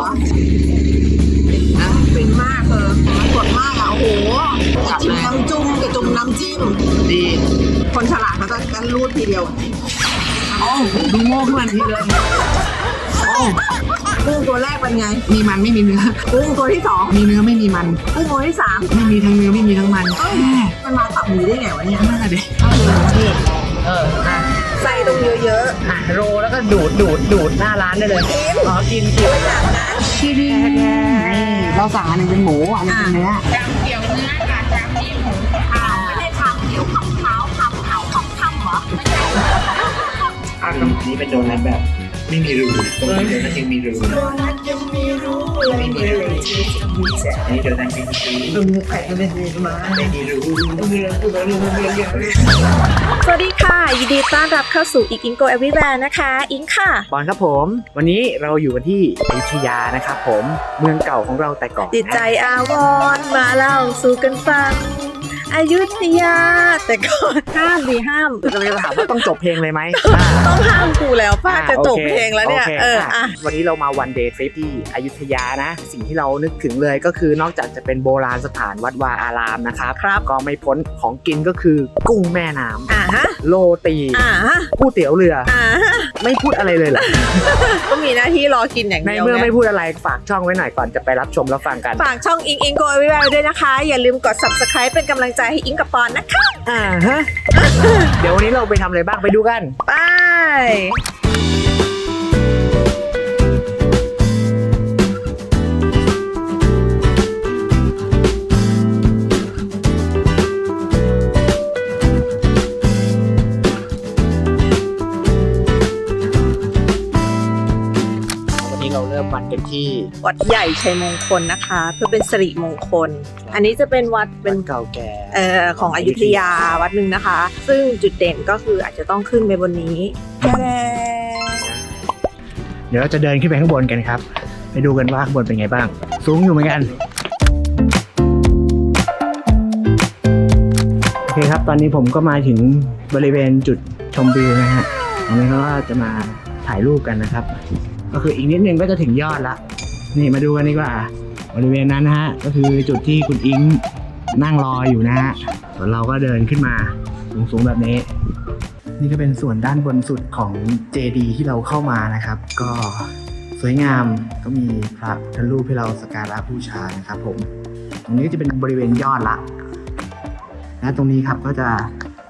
วนะฟินมากเธอมันสดมากอะโอ้โหจิ้มน้ำจุ่มกับจุ่มน้ำจิ้ม ดี คนฉลาดเขาจะกันรูดทีเดียวโอ้ดูโม่ขึ้นมาทีเลยโอ้กุ้งตัวแรกเป็นไง มีมันไม่มีเนื้อ กุ้งตัวที่สองมีเนื้อไม่มีมัน กุ้งตัวที่สามไม่มีทั้งเนื้อไม่มีทั้งมันเอ้ยมันมาตับหมูได้ไงวะเนี่ยนั่นแหละดิเอออะ ใส่ตรงเยอะอะโรแล้วก็ดูดดูดดูดหน้าร้านได้เลยอ๋อกินกินๆจากนั้นที่ดีนี่เราสั่งอันหนึงเป็นหมูอันหนึงเป็นเนื้อไม่ได้ทำเดี๋ยวคำเท้าคำเท้าคำคำเหรออะนี่เป็นโดนัทแบบ ไม่มีรูตรงนี้โดนัทยังมีรูโดนัทยังมีรู้เลยไม่มีรูอันนี้โดนัทไม่มีรูดูไข่ก็เป็นดีมาไม่มีรูสวัสดีค่ะ ยินดีต้อนรับเข้าสู่อีกอิงโกเอวิแวร์นะคะ อิงค่ะบอลครับผม วันนี้เราอยู่กันที่อยุธยานะครับผมเมืองเก่าของเราแต่ก่อนจิตใจอาวรมาเล่าสู่กันฟัง อยุธยา แต่ก่อนห้ามดีห้าม จะจะถามว่าต้องจบเพลงเลยไหมอ่า ต้องห้ามกูแล้วป้าจะจบโอคเพลงแล้วเนี่ย โคเอออะอะ วันนี้เรามาวันเดย์ทริปที่อยุธยานะ สิ่งที่เรานึกถึงเลยก็คือนอกจากจะเป็นโบราณสถานวัดวาอารามนะครับ ครับก็ไม่พ้นของกินก็คือกุ้งแม่น้ำอ่าฮะโรตีอ่าฮะก๋วยเตี๋ยวเรือ อ่าฮะ ไม่พูดอะไรเลยเหรอ ก็มีหน้าที่รอกินอย่างในเดียวเมื่อไงไม่พูดอะไรฝากช่องไว้หน่อยก่อนจะไปรับชมรับฟังกัน ฝากช่องอิงอิงโกเอวิแวร์ด้วยนะคะ อย่าลืมกด subscribe เป็นกำลังใจให้อิงกับปอนนะคะอ่าฮะ เดี๋ยววันนี้เราไปทำอะไรบ้างไปดูกันไปวั ที่วัดใหญ่ชัยมงคลนะคะ เพื่อเป็นสิริมงคล อันนี้จะเป็นวัดเป็เป็นนเก่าแก่เอ่อของอยุธยาวัดหนึ่งนะคะ ซึ่งจุดเด่นก็คืออาจจะต้องขึ้นไปบนนี้แท้เดี๋ยวเราจะเดินขึ้นไปข้างบนกันครับ ไปดูกันว่าข้างบนเป็นไงบ้าง สูงอยู่เหมือนกันโอเคครับ ตอนนี้ผมก็มาถึงบริเวณจุดชมวิวนะฮะตรงนี้เขาก็จะมาถ่ายรูปกันนะครับ ก็คืออีกนิดนึงก็จะถึงยอดละนี่มาดูกันดีกว่า บริเวณนั้นนะฮะก็คือจุดที่คุณอิงนั่งรออยู่นะฮะส่วนเราก็เดินขึ้นมาสูงๆแบบนี้ นี่ก็เป็นส่วนด้านบนสุดของเจดีที่เราเข้ามานะครับ ก็สวยงามก็มีพระพุทธรูปให้เราสักการะบูชานะครับ ผม ตรงนี้ก็จะเป็นบริเวณยอดละและตรงนี้ครับก็จะ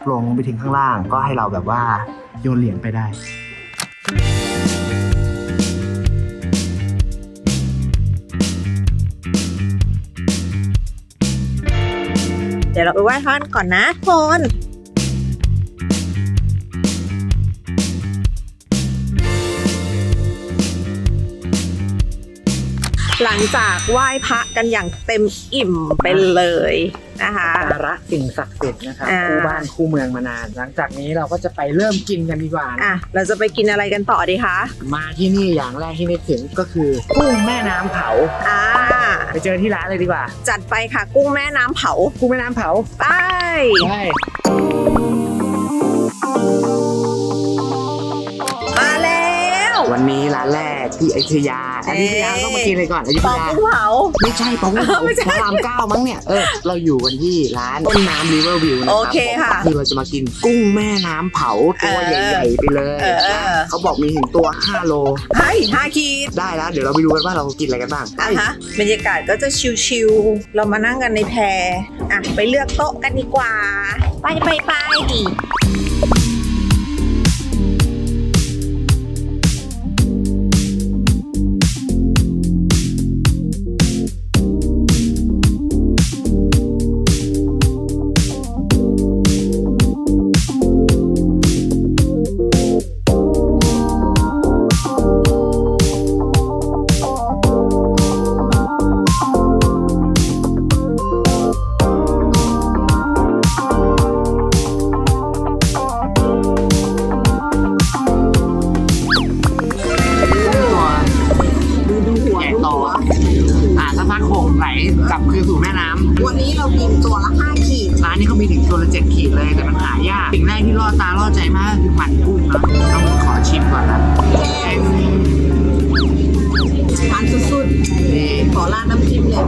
โปร่งลงไปถึงข้างล่างก็ให้เราแบบว่าโยนเหรียญไปได้ ดี๋ยวเราไปไหว้พระกันก่อนนะทุกคน หลังจากไหว้พระกันอย่างเต็มอิ่มไปเลยนะคะการะสิ่งศักดิ์สิทธิ์นะครับอ่า คู่บ้านคู่เมืองมานาน หลังจากนี้เราก็จะไปเริ่มกินกันดีกว่านะอะเราจะไปกินอะไรกันต่อดีคะมาที่นี่อย่างแรกที่นึกถึงก็คือกุ้งแม่น้ำเผา อ่าไปเจอที่ร้านเลยดีกว่า จัดไปค่ะกุ้งแม่น้ำเผากุ้งแม่น้ำเผาไป ใช่มาแล้ว วันนี้ร้านแรก ที่อยุธยาอยุธยาต้องมากินเลยก่อนอยุธปอกยากุ้งเผาไม่ใช่ปองเผาไม่ใช่ พระรามเก้ามั้งเนี่ย เออ เราอยู่กันที่ร้านต้นน้ำริเวอร์วิวนะครัโอเคค่ะคือเราจะมากินกุ้งแม่น้ำเผาตัวเออใหญ่ๆไปเลยเออนะเขาบอกมีถึงตัว 5 โลเฮ้ยห้าขีดได้แล้ว เดี๋ยวเราไปดูกันว่าเรากินอะไรกันบ้างอะฮะบรรยากาศก็จะชิลๆเรามานั่งกันในแพรอะไปเลือกโต๊ะกันดีกว่า ไปไปไปดิดูะต้องขอชิมก่อนนะมันสุดราดน้ำจิ้มเลย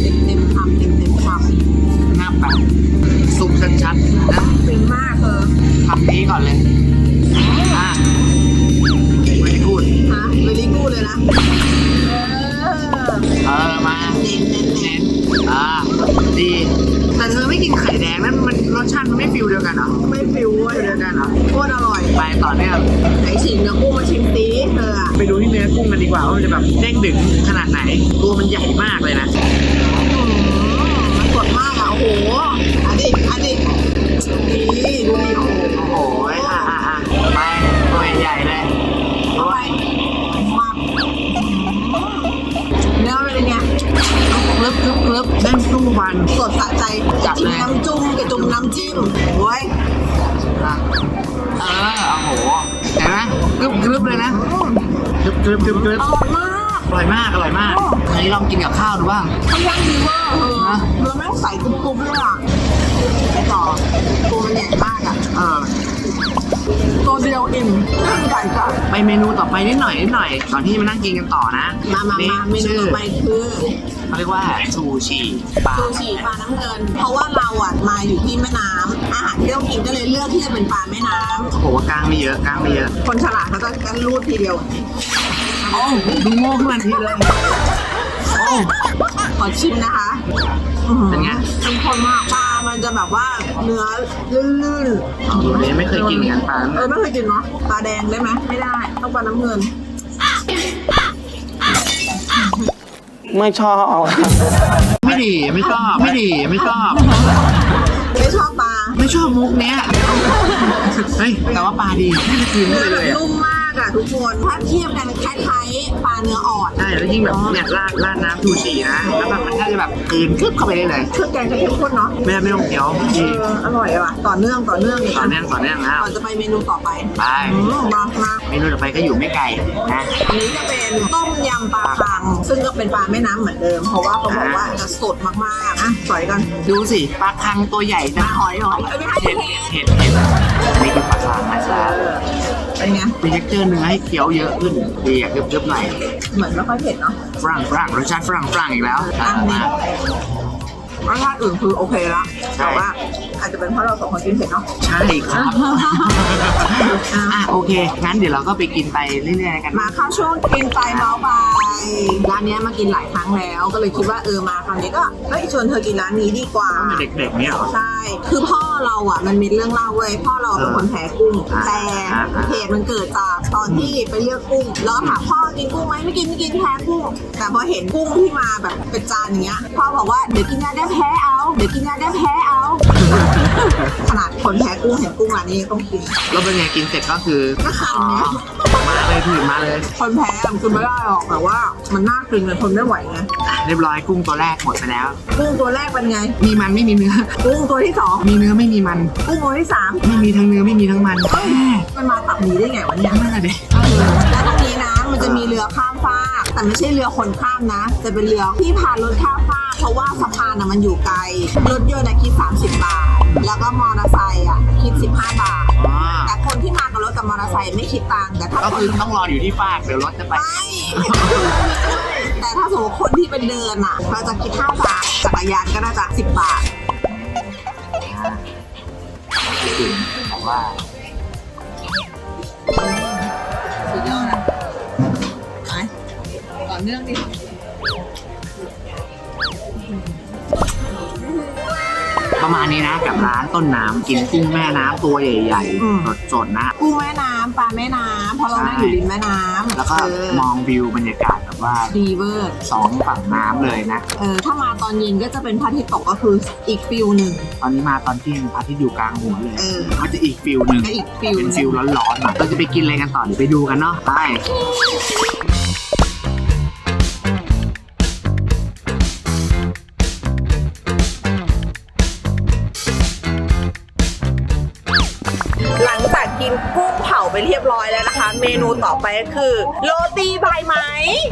เต็มเต็มๆคำเต็มเต็มๆคำหน้าแบบซุปชัดๆนะฟินมากเธอทำนี้ก่อนเลยอะไม่ได้พูดฮะเวลี่กูเลยนะ เออมาเน้นเน้นเน้นอ่าดี แต่เธอไม่กินไข่แดงนั่นมันรสชาติมันไม่ฟิลเดียวกันเหรอไม่ฟิวเว้ยฟิลเดียวกันเหรอโคตรอร่อยไปต่อเนื่องไหนชิมเนื้อกุ้งมาชิมตีเธออะไปดูที่เนื้อกุ้งกันดีกว่าว่ามันจะแบบเด้งดึงขนาดไหน ตัวมันใหญ่มากเลยนะอืมมันสดมากอะโอ้โหอันนี้อันนี้นี่ดูดิโอ้โหโอ้โหอะอะอะไปตัวใหญ่ๆเลย จุ่มน้ำจิ้มโอ้ยอะเออโอ้โหเห็นไหมกรึบกรึบเลยนะกรึบกรึบกรึบกรึบอร่อยมากอร่อยมากอร่อยมากอันนี้ลองกินกับข้าวดูบ้างเขาย่างดีมากเออนะเนื้อแม่งใสกรุบๆเลยอะไปต่อตัวมันใหญ่มากอะเออตัวเดียวอิ่มใหญ่จ้ะไปเมนูต่อไปนิดหน่อยนิดหน่อยก่อนที่จะมานั่งกินกันต่อนะมามามาเมนูชื่อต่อไปคือ เขาเรียกว่าชูชีปลา ซูชิปลาน้ำเงิน เพราะว่าเราอะมาอยู่ที่แม่น้ำอาหารที่เรากินก็เลยเลือกที่จะเป็นปลาแม่น้ำเขาบอกว่ากล้างไม่เยอะกล้างไม่เยอะคนฉลาดเขาจะกันรูดทีเดียว โอ้ดูโง่ขึ้นมาทีเลย โอ้ ขอชิมนะคะอื้อหือเป็นไง เข้มข้นมากปลามันจะแบบว่าเนื้อลื่นๆเอาอันนี้ไม่เคยกินเหมือนกันปลา เออไม่เคยกินเนาะปลาแดงได้ไหมไม่ได้ต้องปลาน้ำเงิน ไม่ชอบไม่ดีไม่ชอบไม่ดีไม่ชอบ ไม่ชอบปลาไม่ชอบมุกเนี้ยเฮ้ยแต่ว่าปลาดีไม่ได้กินเนื้อเลแบบยอะ นุ่มมาก อะทุกคนถ้าเทียบกันคล้ายๆปลาเนื้ออ่อนใช่แล้วยิ่งแบบเนี่ยราดราดน้ำชูชีนะแล้วแบบมันน่าจะแบบกลืนกึ๊บเข้าไปได้เลยเครื่องแกงจะเข้มข้นเนาะไม่ไม่ต้องเคี้ยวเอดีออร่อยอะว่ะต่อเนื่องต่อเนื่องนี่ต่อเนื่องต่อเนื่องนะก่อนจะไปเมนูต่อไปไปอืมมามาเมนูต่อไปก็อยู่ไม่ไกลนะอันนี้จะเป็นต้มยำปลาคัง ซึ่งก็เป็นปลาแม่น้ำเหมือนเดิม เพราะว่าเขาบอกว่าจะสดมากๆอะสอยกันดูสิปลาคังตัวใหญ่ปลานะหอยหอยเอ้ยไม่ใช่เห็ดเห็ดเห็ดเห็ดนี่คือปลาคังนะจ๊ะ เป็นไง มีเท็กเจอร์เนื้อให้เคี้ยวเยอะขึ้นดีอะกึบๆหน่อยเหมือนไม่ค่อยเผ็ดเนาะฝรั่งฝรั่งรสชาติฝรั่งฝรั่งอีกแล้วอะมา รสชาติอื่นคือโอเคละ ใช่ แต่ว่า อาจจะเป็นเพราะเราสองคนกินเผ็ดเนาะ ใช่ครับ อะโอเค งั้นเดี๋ยวเราก็ไปกินไปเรื่อยๆกันมาเข้าช่วงกินไปเมาไปร้านเนี้ยมากินหลายครั้งแล้ว ก็เลยคิดว่าเออมาครั้งนี้ก็เฮ้ยชวนเธอกินร้านนี้ดีกว่าเด็กๆเนี่ยเหรอ ใช่ คือพ่อเราอะมันมีเรื่องเล่าเว้ย พ่อเราเป็นคนแพ้กุ้งอ่าแต่อ่าอ่าเหตุมันเกิดจากตอนที่ไปเลือกกุ้ง แล้วถามพ่อกินกุ้งไหมไม่กินไม่กินแพ้กุ้ง แต่พอเห็นกุ้งที่มาแบบเป็นจานอย่างเงี้ย พ่อบอกว่าเดี๋ยวกินยาได้แพ้เอา เดี๋ยวกินยาได้แพ้เอา ขนาดคนแพ้กุ้งเห็นกุ้งร้านนี้ต้องกิน แล้วเป็นไงกินเสร็จก็คือก็คันไงมาเลยถือมาเลย คนแพ้มันกินไม่ได้หรอกแต่ว่ามันน่ากินเลยทนไม่ไหวไงเรียบร้อยกุ้งตัวแรกหมดไปแล้ว กุ้งตัวแรกเป็นไง มีมันไม่มีเนื้อ กุ้งตัวที่สองมีเนื้อไม่มีมัน กุ้งตัวที่สามไม่มีทั้งเนื้อไม่มีทั้งมันแม่มันมาตับหนีได้ไงวะเนี่ยนั่นแหละเด็กแล้วตรงนี้นะมันจะมีเรือข้ามฟาก แต่ไม่ใช่เรือคนข้ามนะ จะเป็นเรือที่พารถข้ามฟากเพราะว่าสะพานน่ะมันอยู่ไกล รถยนต์อะคิด 30 บาท แล้วก็มอเตอร์ไซค์อะคิด 15 บาท อ๋อแต่คนที่มากับรถกับมอเตอร์ไซค์ไม่คิดตังค์แต่ถ้าก็คนคือต้องรออยู่ที่ฟากเดี๋ยวรถจะไป ไม่แต่ถ้าสมมติคนที่เป็นเดินอะเราจะคิด 5 บาทจักรยานก็น่าจะ 10 บาท ผมว่า อเนื่องดิประมาณนี้นะกับร้านต้นน้ำกินกุ้งแม่น้ำตัวใหญ่อืม ๆสดๆนะ กุ้งแม่น้ำปลาแม่น้ำเพราะเรานั่งอยู่ริมแม่น้ำแล้วก็เออมองวิวบรรยากาศแบบว่าดีเวอร์สองฝั่งน้ำเลยนะ เออถ้ามาตอนเย็นก็จะเป็นพระอาทิตย์ตกก็คืออีกฟิลหนึ่ง ตอนนี้มาตอนเที่ยงพระอาทิตย์อยู่กลางหัวเลยเออ ก็จะอีกฟิลหนึ่งก็อีกฟิลเป็นฟิลร้อนๆหน่อยเราจะไปกินอะไรกันต่อเดี๋ยวไปดูกันเนาะไป นะคะเมนูต่อไปก็คือ โรตีใบไหม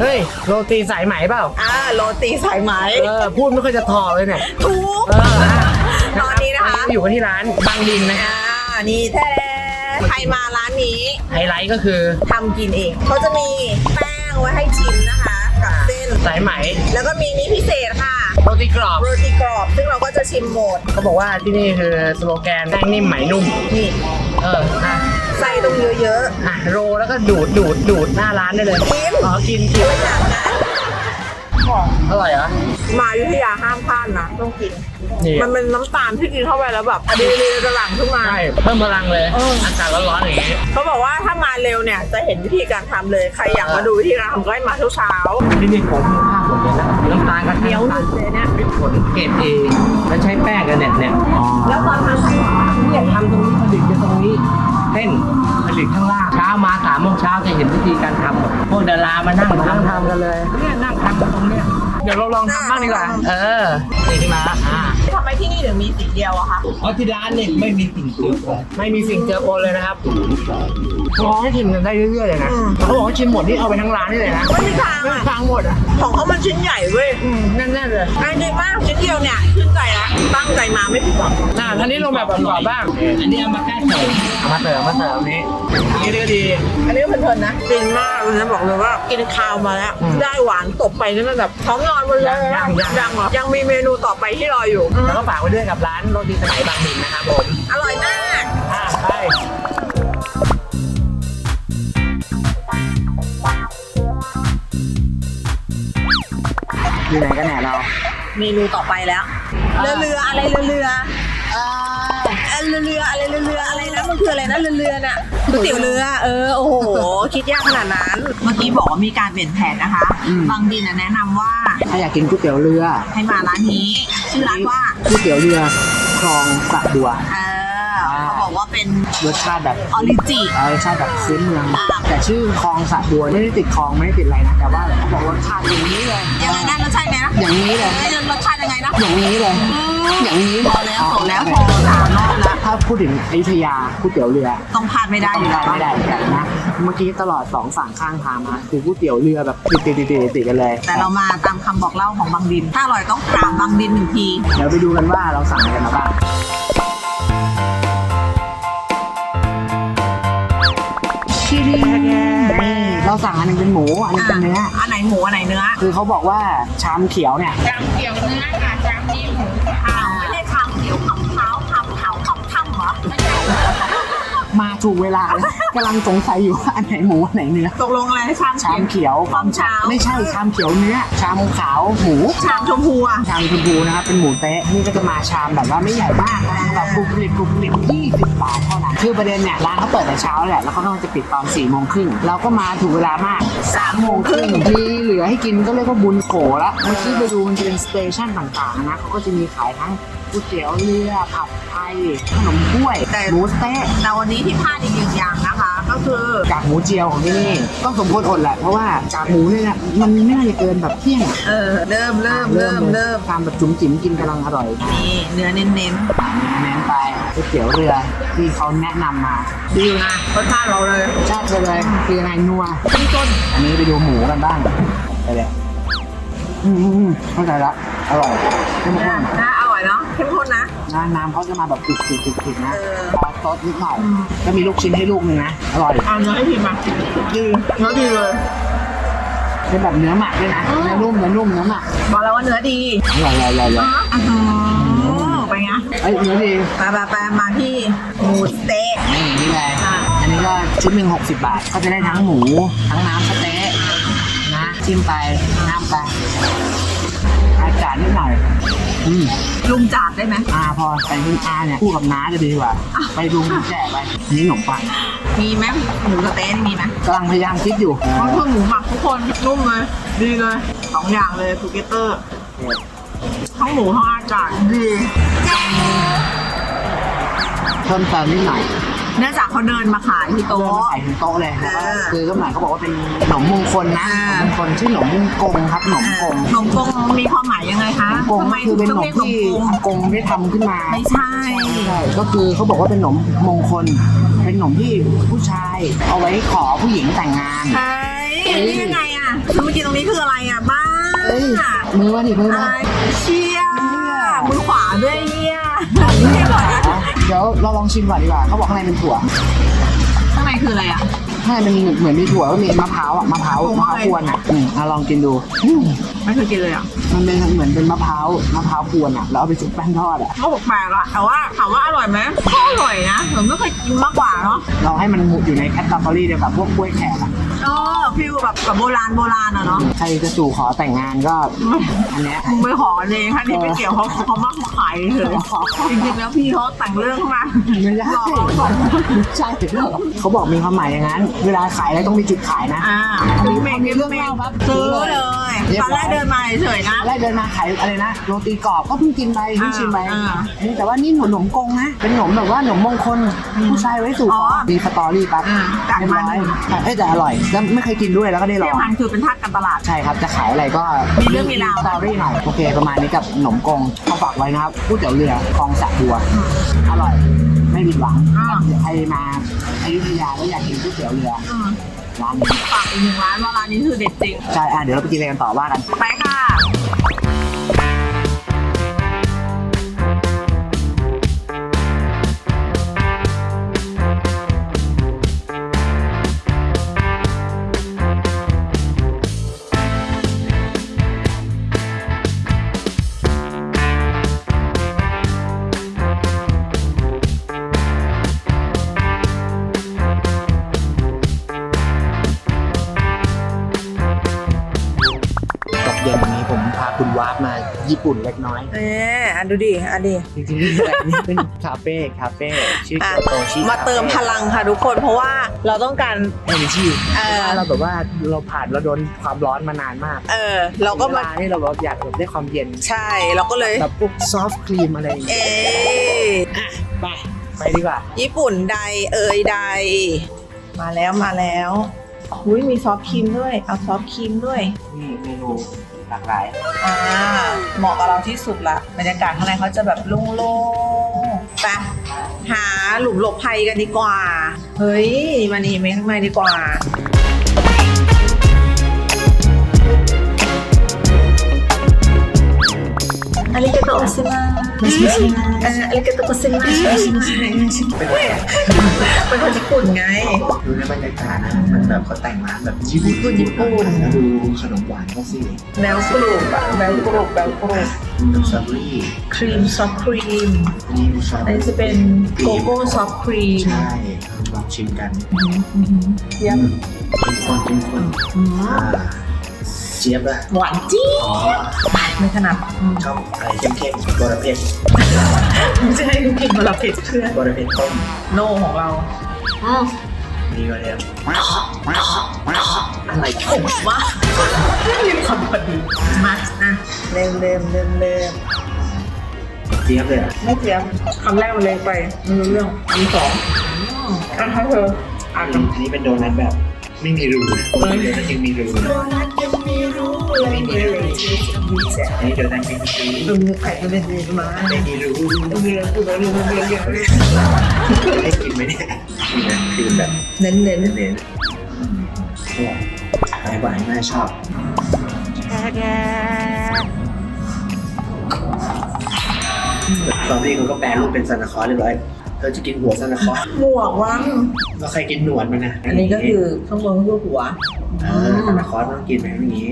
เฮ้ยโรตีสายไหมเปล่าอ่าโรตีสายไหมเออพูดไม่ค่อยจะทอเลยเนี่ยทุกเอออะตอนนี้นะคะอยู่กันที่ร้านบางดินนะฮะอ่านี่แท้ใครมาร้านนี้ไฮไลท์ก็คือทำกินเองเขาจะมีแป้งไว้ให้ชิมนะคะกับเส้น สายไหมแล้วก็มีนี้พิเศษค่ะ โรตีกรอบโรตีกรอบ ซึ่งเราก็จะชิมหมด เขาบอกว่าที่นี่คือสโลแกนแป้งนิ่มไหมนุ่มนี่เอออะ ไส้ตรงเยอะอะโรแล้วก็ดูดดูดดูดหน้าร้านได้เลยกินอ๋อกินกินอร่อยเหรอๆมาอยุธยาห้ามพลาดนะต้องกิน นี่มันเป็นน้ำตาลที่กินเข้าไปแล้วแบบอะดรีนาลีนจะหลั่งขึ้นมา ใช่เพิ่มพลังเลยเอออากาศร้อนๆอย่างนี้ เขาบอกว่าถ้ามาเร็วเนี่ยจะเห็นวิธีการทำเลย ใครอยากมาดูวิธีการทำก็ให้มาเช้าที่นี่ผมภาพหมดเลย นะน้ำตาลกระๆเหนีเทียยวมหนึบเลยเนี่ยพริกผลเกรดเอแล้วใช้แป้งกันเนี่ยเนี่ยแล้วตอนทำเนี่ยทำตรงนี้ผลิตกันตรงนี้เส้นผลิตข้างล่างเช้ามาสามโมงเช้าจะเห็นวิธีการทำหมดพวกดารามานั่งนั่งทำกันเลยเนี่ยนั่งทำกันตรงเนี้ยเดี๋ยวเราลองทำบ้างดีกว่า เออนี่ขึ้นมาอ่า ทำไมที่นี่ถึงมีสีเดียวอะคะเพราะที่ร้านเนี่ยไม่มีสิ่งเจือปนไม่มีสิ่งเจอปนเลยนะครับลองให้ชิมกันได้เรื่อยๆเลยนะเขาบอกว่าชิมหมดนี่เอาไปทั้งร้านนี่เลยนะไม่มีทางไม่อะทางหมดอะของเขามันชิ้นใหญ่เว้ยอืมแน่นๆเลยอันนี้มากชิ้นเดียวเนี่ยชื่นใจละตั้งใจมาไม่ผิดหวังอ่าท่านี้ลงแบบกรอบๆบ้างอันนี้เอามาแก้เสิร์ฟเอามาเสิร์ฟมาเสิร์ฟนี้นี่ก็ดี อันนี้ก็เพลินๆนะฟินมากเลยนะบอกเลยว่ากินข้าวมาแล้ว อืมได้หวานตบไปนี่มันแบบท้องนอนหมดเลยยังยังยังเหรอยังมีเมนูต่อไปที่รออยู่ แล้วก็ฝากไว้ด้วยกับร้านโรตีสมัยบางมินนะครับผมอร่อยมากอ่าไปอยู่ไหนกันเนี่ยเราเมนูต่อไปแล้ว เรือเรืออะไรเรือเรือเออเรือเรืออะไรเรือเรืออะไรนะมันคืออะไรนะเรือเรือน่ะก๋วยเตี๋ยวเรือ เออโอ้โห คิดยากขนาดนั้น เมื่อกี้บอกว่ามีการเปลี่ยนแผนนะคะอืมบางดินนะแนะนำว่า ถ้าอยากกินก๋วยเตี๋ยวเรือ ให้มาร้านนี้ ชื่อร้านว่า ก๋วยเตี๋ยวเรือคลองสระบัว อ่า บอกว่าเป็นรสชาติแบบออริจิเออรสชาติแบบพื้นเมืองอ่าแต่ชื่อคลองสระบัวไม่ได้ติดคลองไม่ได้ติดอะไรนะแต่ว่าเขาบอกรสชาติอย่างนี้เลยยังไงนะรสชาติไงนะอย่างนี้เลยเอ้ยรสชาติยังไงนะอย่างนี้เลยอย่างนี้พอแล้วพอแล้วพอสามรอบแล้วถ้าพูดถึงอยุธยาก๋วยเตี๋ยวเรือ ต้องพลาดไม่ได้อยู่แล้วไม่ได้ไม่ได้นะเมื่อกี้ตลอดสองฝั่งข้างทางมาคือก๋วยเตี๋ยวเรือแบบติดติดติดติดติดกันเลย แต่เรามาตามคำบอกเล่าของบางดิน ถ้าอร่อยต้องกราบบางดินหนึ่งทีเดี๋ยวไปดูกันว่าเราสั่งอะไรกันมาบ้าง เราสั่งอันหนึงเป็นหมูอันหนึงเป็นเนื้ออันไหนหมูอันไหนเนื้อคือเขาบอกว่าชามเขียวเนี่ยอ้าวไม่ได้ทำเดี๋ยวขำเท้าขำเท้าขำค่ำเหรอมาถูกเวลาเลยกำลังสงสัยอยู่ว่าอันไหนหมูอันไหนเนื้อตกลงอะไรชามชามเขียวความเช้าไม่ใช่ชามเขียวเนื้อชามขาวหมู ชามชมพูอะชามชมพูนะครับเป็นหมูเต๊ะนี่ก็จะมาชามแบบว่าไม่ใหญ่มากกำลังแบบกรุบกริบกรุบกริบ20 บาทเท่านั้น คือประเด็นเนี่ยร้านเขาเปิดแต่เช้าแหละแล้วเขากำลังจะปิดตอน4โมงครึ่งเราก็มาถูกเวลามาก3โมงครึ่งมีเหลือให้กินก็เรียกว่าบุญโขละเมื่อกี้ไปดูมันจะเป็นสเตชันต่างๆนะเขาก็จะมีขายทั้ง ก๋วยเตี๋ยวเรือผัดไทยขนมถ้วยแต่ หมูสเต๊ะแต่วันนี้ที่พลาดอีกหนึ่งอย่างนะคะ ก็คือกากหมูเจียวของที่นี่ก็สมควรอดแหละเพราะว่ากากหมูเนี่ยมันไม่น่าจะเกินแบบเที่ยงเออเริ่มเริ่มเริ่มเริ่มทำแบบจุ๋มจิ๋มกินกำลังอร่อยนี่เนื้อเน้นเน้นไปก๋วยเตี๋ยวเรือที่เขาแนะนำมาๆดีนะรสชาติเราเลยชาติไปเลยคือยังไงนัวขึ้นต้นอันนี้ไปดูหมูกันบ้างไปเลยอืมอืมอืมเข้าใจละอร่อยเข้มข้นนะอ ร่อยเนาะเข้มข้นนะ น้ำน้ำเขาจะมาแบบติดติดติดติดนะเออพอซดนิดหน่อยก็มีลูกชิ้นให้ลูกหนึงนะ อร่อยเอาเนื้อให้พิมพ์มาดีเนื้อดีเลย เป็นแบบเนื้อหมักด้วยนะเนื้อนุ่มเนื้อนุ่มเนื้อหมักบอกแล้วว่าเนื้อดีอร่อยอร่อยอร่อยอร่อยอ๋ออื้อหือไปไงเอ้ยเนื้อดีไปไปไปมาที่หมูสเต๊ะ นี่นี่เลยอะ อันนี้ก็ชุดหนึ่งหกสิบบาท ก็จะได้ทั้งหมูทั้งน้ำสะเต๊ะนะ จิ้มไปน้ำไปอาจารย์นิดหน่อยอืมลุงจาดได้ไหมอาพอไปที่อาเนี่ยคู่กับน้าจะดีกว่า ไปดูแจกไปอันนี้ขนมปังมีไหมหมูสเต๊ะนี่มีไหมกำลังพยายามคิดอยู่เพราะเพิ่งหมูหมักทุกคนนุ่มเลย ดีเลยสองอย่างเลยทูเกเตอร์ทั้งหมูทั้งอากาศดีเพิ่มเติมนิดหน่อย เนื่องจากเขาเดินมาขายที่โต๊ะโต๊ะใส่ถึงโต๊ะเลยแล้วก็เออคือก็หมายเขาบอกว่าเป็นขนมมงคลนะอ่าขนมมงคลชื่อขนมมงกงครับขนมกงขนมกงมีความหมายยังไงคะกงทำไมก็คือเป็นต้ของนมเรียกขนมที่กงอากงได้ทำขึ้นมา ไม่ใช่ ใช่ก็คือเขาบอกว่าเป็นขนมมงคล เป็นขนมที่ผู้ชาย เอาไว้ขอผู้หญิงแต่งงานใช่นี่ยังไงอะคือเมื่อกี้ตรงนี้คืออะไรอะ บ้าเอ้ยมือมาดิมืออะมาไรเชียร์มือขวาด้วยเนี่ย เดี๋ยวเราลองชิมก่อนดีกว่า เขาบอกข้างในเป็นถั่วข้างในคืออะไรอะ ใช่มันเหมือนมีถั่วก็มีมะพร้าวอะมะพร้าวมะพร้าวกวนอะอืมอะลองกินดูอืมไม่เคยกินเลยอะมันเป็นเหมือนเป็นมะพร้าวมะพร้าวกวนอะแล้วเอาไปจุ่มแป้งทอดอะก็แปลกอะแต่ว่าถามว่าอร่อยไหมก็อร่อยนะผมไม่เคยกินมากกว่าเนาะเราให้มันอยู่ในแคตตาล็อเดียวกับพวกกล้วยแขกอะเออฟิลแบบแบบโบราณโบราณอะเนาะใครจะสู่ขอแต่งงานก็อันเนี้ยมึงไปขอกันเองค่ะนี่ไม่เกี่ยวเขาเขามาขายเฉยจริงๆแล้วพี่เขาแต่งเรื่องมาไม่ได้หลอกเราสองคนใช่เขาบอกมีความหมายอย่างนั้นเวลาขายอะไรต้องมีจุดขายนะ อ่ามีเมงมีเรื่องเล่าครับซื้อเลยตอนแรกเดินมาเฉยๆนะแรกเดินมาขายอะไรนะโรตีกรอบก็เพิ่งกินไปเพิ่งชิมไปอ่านี่แต่ว่านี่หนมหนมกงนะเป็นหนมแบบว่าหนมมงคลผู้ชายไว้สู่ขอ๋ออมีสตอรี่ปั๊บอ่าจัดเรียบมาร้อยเอ้ยแต่อร่อยแล้วไม่เคยกินด้วยแล้วก็ได้ลที่องสำคัญคือเป็นทักกันตลาดใช่ครับจะขายอะไรก็มีเรื่องมีราวสตอรี่หน่อยโอเค ประมาณนี้กับขนมกงเอาฝากไว้นะครับก๋วยเตี๋ยวเรือคลองสะบัวอร่อยไม่ผิดหวังอ่าเดี๋ยวใครมา อยุธยาแล้วอยากกินก๋วยเตี๋ยวเรืออืมร้านนี้ฝากอีกหนึ่งร้านว่าร้านนี้คือเด็ดจริง ใช่อะเดี๋ยวเราไปกินอะไรกันต่อว่ากัน ไปค่ะ คุณวาร์ปมาญี่ปุ่นเล็กน้อย เอออะดูดิอะดิจริงๆนี่อะไรนี่เป็นคาเฟ่คาเฟ่ชื่ออะเกียวโตชิมาเติมพลังค่ะทุกคนเพราะว่าเราต้องการ เอเนจีเออ เราแบบว่าเราผ่านเราโดนความร้อนมานานมากเออเราก็มาเวลนี่เราแบบอยากแบบได้ความเย็นใช่เราก็เลย แบบพวกซอฟต์ครีมอะไรอย่างเอเงี้ยไปไปดีกว่า ญี่ปุ่นใดเอ่ยใด มาแล้วมาแล้วอุ้ยมีซอฟต์ครีมด้วย เอาซอฟต์ครีมด้วย นี่เมนู หลากหลาย อ่าเหมาะกับเราที่สุดละบรรยากาศข้างในเขาจะแบบโล่งๆไปหาหลุมหลบภัยกันดีกว่า เฮ้ยมานี่ไปข้างในดีกว่า อาริกาโตะซิมาเอออาริกาโตะซิมาเป็นคนญี่ปุ่นไง ดูในบรรยากาศนะมันแบบเขาแต่งร้านแบบญี่ปุ่นญี่ปุ่นแล้วดูขนมหวานเขาสิแนวกรุบอะแนวกรุบแนวกรุบมีสตรอเบอรี่ครีมซอฟต์ครีมอันนี้มีซอสอันนี้จะเป็นโกโก้ซอฟต์ครีม ใช่ลองชิมกันเยี่ยมเข้มข้นเข้มข้นอ่าเจี๊ยบอะหวานจี๊ดอ๋อไม่ขนาดอืมชอบอะไรเข้มๆบอระเพ็ดไม่ใช่กินมาลาเผ็ดเพื่อนบอระเพ็ดต้มโน่ของเราอืมนี่ก็เนี่ยอะไรผมว่ามีความพอดีมาอะเริ่มเริ่มเริ่มเริ่มเจี๊ยบเลยอะไม่เตรียมคำแรกมันเลยไปไมันรู้เรื่องคำสองอะให้เธออ่านอันนี้เป็นโดนัทแบบ ไม่มีรูนะปกติโดนัทยังมีรูนะ โดนัท มีรู้อะไรไม่เลยมีแสงอันนี้โดนัทไม่มีรูตรงนี้ไข่ก็เป็นดีมาไม่รูเรียนคือเรียนเรียนเรียนเรียนให้กินไหมเนี่ยนี่นะคือแบบเน้นเน้นเน้นๆเนี่ยหายหวานน่าชอบซอมบี้เขาก็แปลรูปเป็นซานตาคลอสเรียบร้อยเธอจะกินหัวซานตาคลอสหมวกวังเราเคยกินหนวดมันนะอันนี้ก็คือข้างบนก็คือหัว เออซานตาคลอสมันต้องกินแบบนี้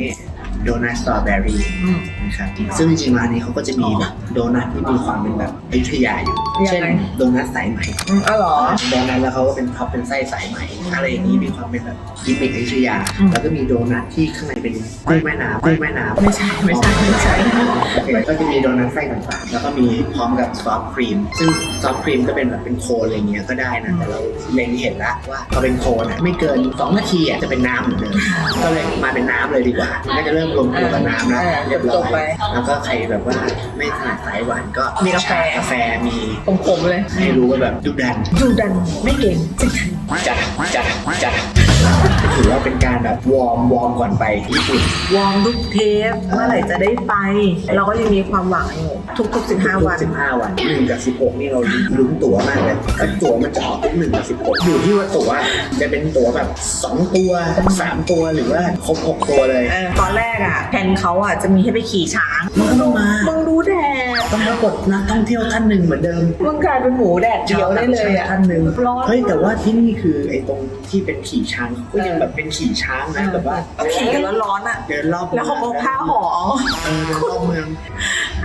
โดนัทสตรอเบอรี่ อืมนะครับซึ่งจริงๆร้านนี้เขาก็จะมีแบบโดนัทที่มีความเป็นแบบอยุธยาอยู่ ยังไง เช่นโดนัทสายไหมอืมอ๋อเหรอ โดนัทแล้วเขาก็เป็นท็อปเป็นไส้สายไหมอะไรอย่างนี้มีความเป็นแบบกิมมิคอยุธยา อืม แล้วก็มีโดนัทที่ข้างในเป็นกุ้งแม่น้ำกุ้งแม่น้ำ ไม่ใช่ไม่ใช่ไม่ใช่ โอเคก็จะมีโดนัทไส้ต่างๆ แล้วก็มีพร้อมกับซอฟต์ครีม ซึ่งซอฟต์ครีมก็เป็นแบบเป็นโคนอะไรเงี้ยก็ได้นะ แต่เราเล็งเห็นแล้วว่าพอเป็นโคนอะไม่เกิน 2 นาทีอะจะเป็นน้ำเหมือนเดิม ก็เลยมาเป็นน้ำเลยดีกว่า มันก็จะเริ่มรวมตัวกับน้ำแล้วเออเรียบร้จอบไปยแล้วก็ใครแบบว่าไม่ถนัดสายหวานก็มีกาแฟ กาแฟมีขมๆเลย ให้รู้ว่าแบบดุดัน ดูดันไม่เก่งจริงจัดจัดจัด ถือว่าเป็นการการแบบวอร์มวอร์มก่อนไปญี่ปุ่น วอร์มทุกเทปเมื่อไหร่จะได้ไป เราก็ยังมีความหวังอยู่ทุกๆ 15 วัน สิบห้าวันหนึ่งกับสิบหกนี่เราลุ้นตั๋วมากเลยถ้าตั๋วมันจะออกทุกหนึ่งกับสิบหกอยู่ที่ว่าตั๋วจะเป็นตั๋วแบบสองตัวสามตัวหรือว่าครบหกตัวเลย เออตอนแรกอะแผนเขาอะจะมีให้ไปขี่ช้างมันก็ต้องมามึงรู้แดดต้องปรากฏนักท่องเที่ยวท่านหนึ่งเหมือนเดิมมึงกลายเป็นหมูแดดเดียวได้เลยอะท่านหนึ่งร้อน เฮ้ยแต่ว่าที่นี่คือไอ้ตรงที่เป็นขี่ช้างเขาก็ยังแบบเป็นขี่ช้างนะแบบว่าก็ขี่กันร้อนๆอะเดินรอบแล้วเขาก็ผ้าห่อเออเดินรอบเมือง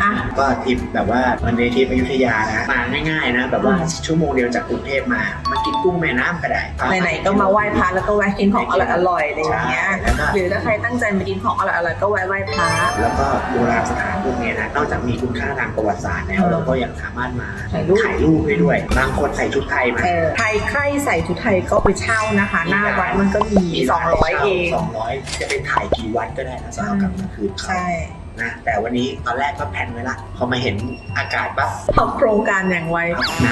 อะก็ทริปแบบว่าวันนี้ทริปอยุธยานะมาง่ายๆนะ แบบว่าชั่วโมงเดียวจากกรุงเทพมามากินกุ้งแม่น้ำก็ได้ไหนๆก็มาไหว้พระแล้วก็แวะกินของอร่อยๆอะไรอย่างเงี้ยใช่แล้วก็หรือถ้าใครตั้งใจมากินของอร่อยๆก็แวะไหว้พระแล้วก็โบราณสถานพวกเนี้ยนะนอกจากมีคุณค่าทางประวัติศาสตร์แล้วเออเราก็ยังสามารถมาถ่ายรูปถ่ายรูปได้ด้วยบางคนใส่ชุดไทยมาเออใครใครใส่ชุดไทยก็ไปเช่านะคะ หน้าวัดมันก็มี200เองสองร้อยจะเป็นถ่ายกี่วันก็ได้นะจะเอากลับมาคืนเขาใช่นะแต่วันนี้ตอนแรกก็แพลนไว้ละ พอมาเห็นอากาศปั๊บทำโครงการอย่างไว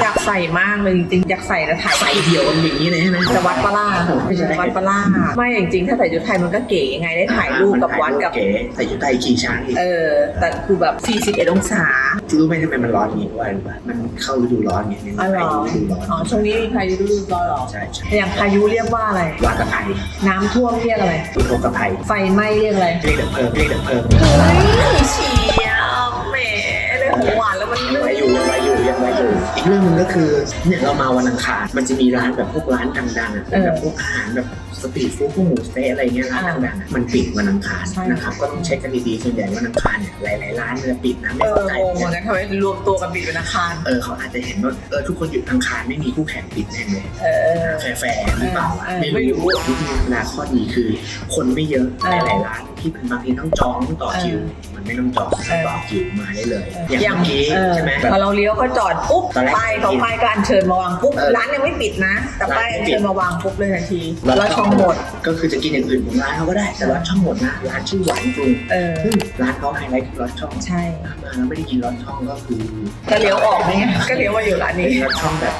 อยากใส่มากเลยจริงๆอยากใส่แล้วถ่ายใส่เดี่ยวกันอย่างนี้เลยใช่ไหมแต่วัดปะล่าไม่ใช่วัดปะล่าไม่จริงๆถ้าใส่ชุดไทยมันก็เก๋ไงได้ถ่ายรูปกับวัดกับเก๋ใส่ชุดไทยขี่ช้างอีกเออ แต่คือแบบ41องศารู้ไหมทำไมมันร้อนอย่างนี้เพราะอะไรรู้ป่ะมันเข้าฤดูร้อนไงเนี่ยอ๋อเหรอฤดูร้อนอ๋อช่วงนี้มีพายุฤดูร้อนเหรอใช่ใช่อย่างพายุเรียกว่าอะไรวาตภัยน้ำท่วมเรียกอะไรอุทกภัยไฟไหม้เรียกอะไรเรียกดับเพลิงเรียกดับเพลิงเฮ้ยเฉียบแหม ได้หัวหวานแล้วมันยังไว้อยู่ยังไว้อยู่ยังไว้อยู่ อีกเรื่องหนึงก็คือเนี่ยเรามาวันอังคารมันจะมีร้านแบบพวกร้านดังๆอะเป็นแบบพวกอาหารแบบส ตรีทฟู้ดพวกหมูสะเต๊ะอะไรเงี้ยร้านดังๆอะมันปิดวันอังคารนะครับก็ต้องเช็คกันดีๆส่วนใหญ่วันอังคารเนี่ยหลายๆร้านมันจะปิดนะเอไม่อเข้าใจงงเหมือนกันทำไมรวมตัวกันบิดเป็นอาคารเออเขาอาจจะเห็นว่าเออทุกคนหยุดอังคารไม่มีคู่แข่งปิดแน่เลย เออ แฟร์ๆหรือเปล่าวะเออไม่ไม่รู้รู้วิธีธรรมดาข้อดีคือ คนไม่เยอะเออหลายๆร้านที่มันบางทีต้องจองต้องต่อคิว มันไม่ต้องจองเออ ต่อคิวมาได้เลยออย่างย่างเมื่อกี้เออใช่ไหมแบบพอเราเลี้ยวก็จอดปุ๊บตอนแรกป้ายเขาป้ายก็อัญเชิญมาวางปุ๊บเออร้านยังไม่ปิดนะ แต่ป้ายร้านอัไม่ญปิด เชิญมาวางปุ๊บเลยทันทีแล้วแล้วช่องหมด ก็คือจะกินอย่างอื่นของร้านเขาก็ได้แต่ว่าช่องหมดนะร้านชื่อหวานกรุงเออ ซึ่งร้านเขาไฮไลท์คือรสช่องใช่ มาแล้วไม่ได้กินรสช่องก็คือก็เลี้ยวออกไงก็เลี้ยวมาอยู่ร้านเป็นี้นรสช่องแบบ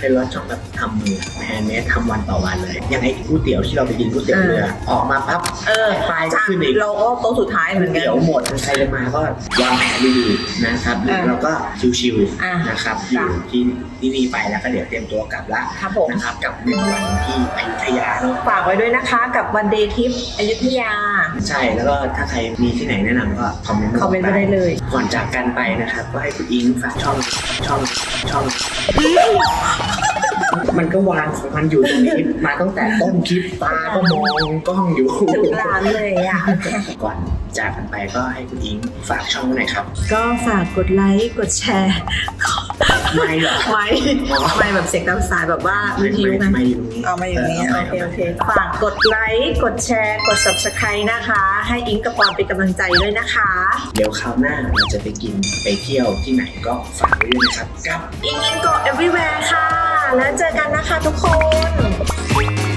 เป็นรสช่องแบบทำมือแฮนด์เมดทำวันต่อวันเลยอย่างไอ้ก๋วยเตี๋ยวที่เราไปกินก๋วยเตี๋ยวเรือออกมาปั๊บเออป้ายก็ขึ้นอีก เราก็โต๊ะสุดท้ายเหมือนกัน เดี๋ยวหมดใครจะมาก็วางแผนดีๆนะครับอ่าแล้วก็ชิวอ่าๆนะครับอยู่ที่ที่นี่ไปแล้วก็เดี๋ยวเตรียมตัวกลับละครับผม นะครับกับหนึ่งวันที่อยุธยาเนาะฝากไว้ด้วยนะคะกับวันเดย์ทริปอยุธยา ใช่แล้วก็ถ้าใครมีที่ไหนแนะนำก็คอมเมนต์คอมเมนต์มาได้เลย ก่อนจากกันไปนะครับก็ให้คุณอิงฝากช่องช่องช่องมันก็วางของมันอยู่ตรงนี้ มาตั้งแต่ต้นคลิปตาก็มองกล้องอยู่ถึงร้านเลยอะ ก่อนจากกันไปก็ให้คุณอิงฝากช่องหน่อยครับ ก็ฝากกดไลค์ กดแชร์ไม่หรอไม่ไม่แบบเสียงตามสายแบบว่าวิทยุไงไม่อยู่ตรงนี้เอามาอย่างนี้โอเคโอเคฝากกดไล ค์กดแชร์ กด subscribe นะคะ ให้อิงกับปอนเป็นกำลังใจด้วยนะคะ เดี๋ยวคราวหน้าเราจะไปกินไปเที่ยวที่ไหนก็ฝากไว้ด้วยนะครับกับ อิงอิงโก everywhere ค่ะ แล้วเจอกันนะคะทุกคน